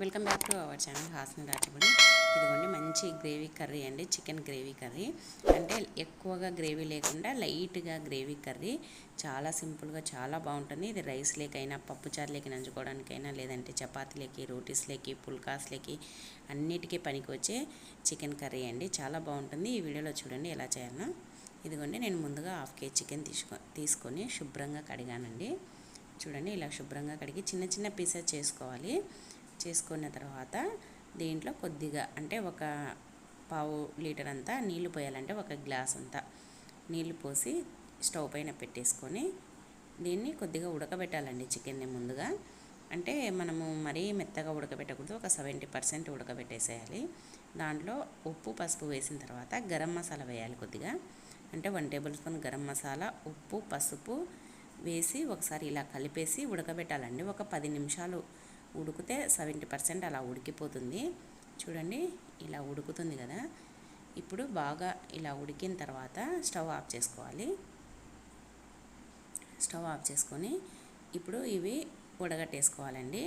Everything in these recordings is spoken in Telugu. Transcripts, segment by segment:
Welcome back to our channel Hassan రాచబడి ఇదిగోండి మంచి గ్రేవీ కర్రీ అండి చికెన్ గ్రేవీ కర్రీ అంటే ఎక్కువగా గ్రేవీ లేకుండా లైట్గా గ్రేవీ కర్రీ చాలా సింపుల్గా చాలా బాగుంటుంది. ఇది రైస్ లేకైనా పప్పుచారులేకి నంచుకోవడానికైనా లేదంటే చపాతీలకి రోటీస్లేకి పుల్కాస్లేకి అన్నిటికీ పనికి వచ్చే చికెన్ కర్రీ అండి. చాలా బాగుంటుంది. ఈ వీడియోలో చూడండి ఎలా చేయాలన్నా ఇదిగోండి నేను ముందుగా హాఫ్ కేజీ చికెన్ తీసుకో తీసుకొని శుభ్రంగా కడిగానండి. చూడండి ఇలా శుభ్రంగా కడిగి చిన్న చిన్న పీసెస్ చేసుకోవాలి. చేసుకున్న తర్వాత దీంట్లో కొద్దిగా అంటే ఒక పావు లీటర్ అంతా నీళ్ళు పోయాలంటే ఒక గ్లాస్ అంతా నీళ్ళు పోసి స్టవ్ పైన పెట్టేసుకొని దీన్ని కొద్దిగా ఉడకబెట్టాలండి చికెన్ని ముందుగా. అంటే మనము మరీ మెత్తగా ఉడకబెట్టకూడదు ఒక సెవెంటీ పర్సెంట్ ఉడకబెట్టేసేయాలి. దాంట్లో ఉప్పు పసుపు వేసిన తర్వాత గరం మసాలా వేయాలి కొద్దిగా. అంటే one tablespoon garam masala ఉప్పు పసుపు వేసి ఒకసారి ఇలా కలిపేసి ఉడకబెట్టాలండి. ఒక పది నిమిషాలు ఉడికితే సెవెంటీ పర్సెంట్ అలా ఉడికిపోతుంది. చూడండి ఇలా ఉడుకుతుంది కదా. ఇప్పుడు బాగా ఇలా ఉడికిన తర్వాత స్టవ్ ఆఫ్ చేసుకోవాలి. స్టవ్ ఆఫ్ చేసుకొని ఇప్పుడు ఇవి ఉడగట్టేసుకోవాలండి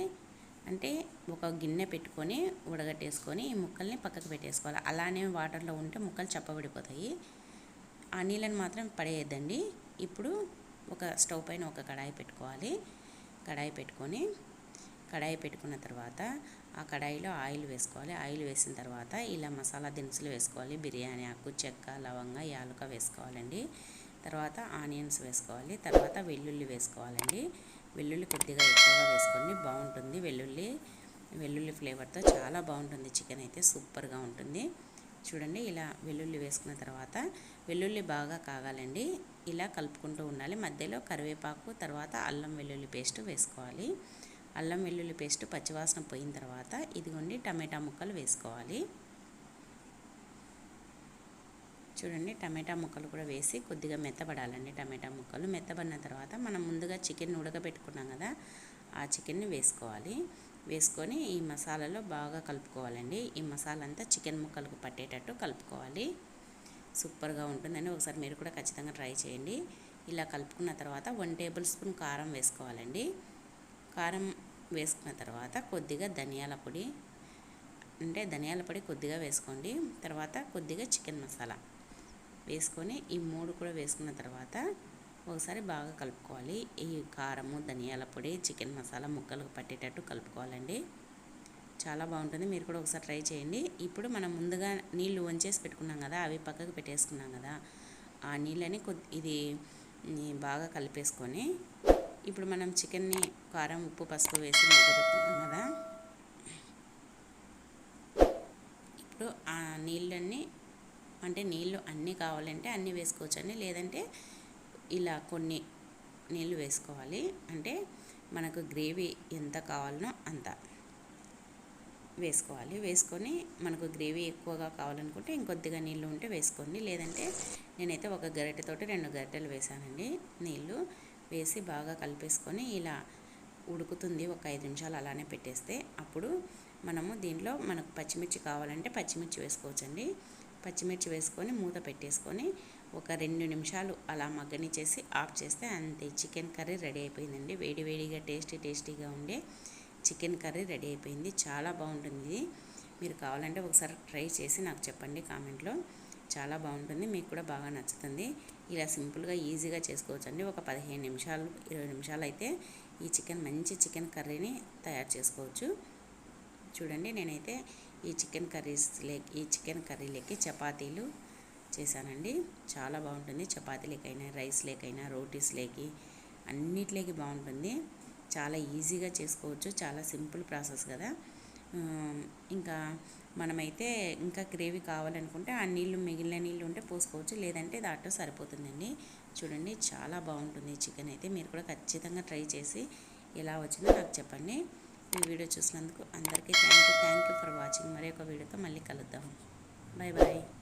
అంటే ఒక గిన్నె పెట్టుకొని ఉడగట్టేసుకొని ఈ ముక్కల్ని పక్కకు పెట్టేసుకోవాలి. అలానే వాటర్లో ఉంటే ముక్కలు చప్పబడిపోతాయి. ఆ నీళ్ళని మాత్రం పడేయద్దండి. ఇప్పుడు ఒక స్టవ్ పైన ఒక కడాయి పెట్టుకోవాలి. కడాయి పెట్టుకొని కడాయి పెట్టుకున్న తర్వాత ఆ కడాయిలో ఆయిల్ వేసుకోవాలి. ఆయిల్ వేసిన తర్వాత ఇలా మసాలా దినుసులు వేసుకోవాలి. బిర్యానీ ఆకు చెక్క లవంగ యాలుక వేసుకోవాలండి. తర్వాత ఆనియన్స్ వేసుకోవాలి. తర్వాత వెల్లుల్లి వేసుకోవాలండి. వెల్లుల్లి కొద్దిగా ఎక్కువగా వేసుకొని బాగుంటుంది. వెల్లుల్లి వెల్లుల్లి ఫ్లేవర్తో చాలా బాగుంటుంది. చికెన్ అయితే సూపర్గా ఉంటుంది. చూడండి ఇలా వెల్లుల్లి వేసుకున్న తర్వాత వెల్లుల్లి బాగా కాగాలండి. ఇలా కలుపుకుంటూ ఉండాలి. మధ్యలో కరివేపాకు తర్వాత అల్లం వెల్లుల్లి పేస్ట్ వేసుకోవాలి. అల్లం వెల్లుల్లి పేస్ట్ పచ్చివాసన పోయిన తర్వాత ఇదిగోండి టమాటా ముక్కలు వేసుకోవాలి. చూడండి టమాటా ముక్కలు కూడా వేసి కొద్దిగా మెత్తబడాలండి టమాటా ముక్కలు. మెత్తబడిన తర్వాత మనం ముందుగా చికెన్ ఉడకబెట్టుకున్నాం కదా ఆ చికెన్ని వేసుకోవాలి. వేసుకొని ఈ మసాలాలో బాగా కలుపుకోవాలండి. ఈ మసాలా అంతా చికెన్ ముక్కలకు పట్టేటట్టు కలుపుకోవాలి. సూపర్గా ఉంటుందని ఒకసారి మీరు కూడా ఖచ్చితంగా ట్రై చేయండి. ఇలా కలుపుకున్న తర్వాత వన్ టేబుల్ స్పూన్ కారం వేసుకోవాలండి. కారం వేసుకున్న తర్వాత కొద్దిగా ధనియాల పొడి అంటే ధనియాల పొడి కొద్దిగా వేసుకోండి. తర్వాత కొద్దిగా చికెన్ మసాలా వేసుకొని ఈ మూడు కూడా వేసుకున్న తర్వాత ఒకసారి బాగా కలుపుకోవాలి. ఈ కారము ధనియాల పొడి చికెన్ మసాలా ముక్కలకు పట్టేటట్టు కలుపుకోవాలండి. చాలా బాగుంటుంది. మీరు కూడా ఒకసారి ట్రై చేయండి. ఇప్పుడు మనం ముందుగా నీళ్ళు వంచేసి పెట్టుకున్నాం కదా అవి పక్కకు పెట్టేసుకున్నాం కదా ఆ నీళ్ళని కొద్ది ఇది బాగా కలిపేసుకొని ఇప్పుడు మనం చికెన్ని కారం ఉప్పు పసుపు వేసి పెట్టుకున్నాం కదా. ఇప్పుడు ఆ నీళ్ళన్నీ అంటే నీళ్ళు అన్నీ కావాలంటే అన్నీ వేసుకోవచ్చండి. లేదంటే ఇలా కొన్ని నీళ్ళు వేసుకోవాలి. అంటే మనకు గ్రేవీ ఎంత కావాలనో అంత వేసుకోవాలి. వేసుకొని మనకు గ్రేవీ ఎక్కువగా కావాలనుకుంటే ఇంకొద్దిగా నీళ్ళు ఉంటే వేసుకోండి. లేదంటే నేనైతే ఒక గరిటెతోటి రెండు గరిటెలు వేసానండి నీళ్ళు. వేసి బాగా కలిపేసుకొని ఇలా ఉడుకుతుంది ఒక ఐదు నిమిషాలు అలానే పెట్టేస్తే అప్పుడు మనము దీంట్లో మనకు పచ్చిమిర్చి కావాలంటే పచ్చిమిర్చి వేసుకోవచ్చండి. పచ్చిమిర్చి వేసుకొని మూత పెట్టేసుకొని ఒక రెండు నిమిషాలు అలా మగ్గనిచ్చేసి ఆఫ్ చేస్తే అంతే. చికెన్ కర్రీ రెడీ అయిపోయిందండి. వేడి వేడిగా టేస్టీ టేస్టీగా ఉండే చికెన్ కర్రీ రెడీ అయిపోయింది. చాలా బాగుంటుంది. మీరు కావాలంటే ఒకసారి ట్రై చేసి నాకు చెప్పండి కామెంట్లో. చాలా బాగుంటుంది. మీకు కూడా బాగా నచ్చుతుంది. ఇలా సింపుల్గా ఈజీగా చేసుకోవచ్చండి. ఒక పదిహేను నిమిషాలు ఇరవై నిమిషాలు అయితే ఈ చికెన్ మంచి చికెన్ కర్రీని తయారు చేసుకోవచ్చు. చూడండి నేనైతే ఈ చికెన్ కర్రీస్ లేక్ ఈ చికెన్ కర్రీలకి చపాతీలు చేశానండి. చాలా బాగుంటుంది. చపాతీలకైనా రైస్ లేకైనా రోటీస్ లేకి అన్నిటిలోకి బాగుంటుంది. చాలా ఈజీగా చేసుకోవచ్చు. చాలా సింపుల్ ప్రాసెస్ కదా. ఇంకా మనమైతే ఇంకా గ్రేవీ కావాలనుకుంటే ఆ నీళ్ళు మిగిలిన నీళ్ళు ఉంటే పోసుకోవచ్చు లేదంటే దాంట్లో సరిపోతుందండి. చూడండి చాలా బాగుంటుంది చికెన్ అయితే. మీరు కూడా ఖచ్చితంగా ట్రై చేసి ఎలా వచ్చిందో నాకు చెప్పండి. ఈ వీడియో చూసినందుకు అందరికీ thank you thank you for watching మరి ఒక వీడియోతో మళ్ళీ కలుద్దాం. Bye bye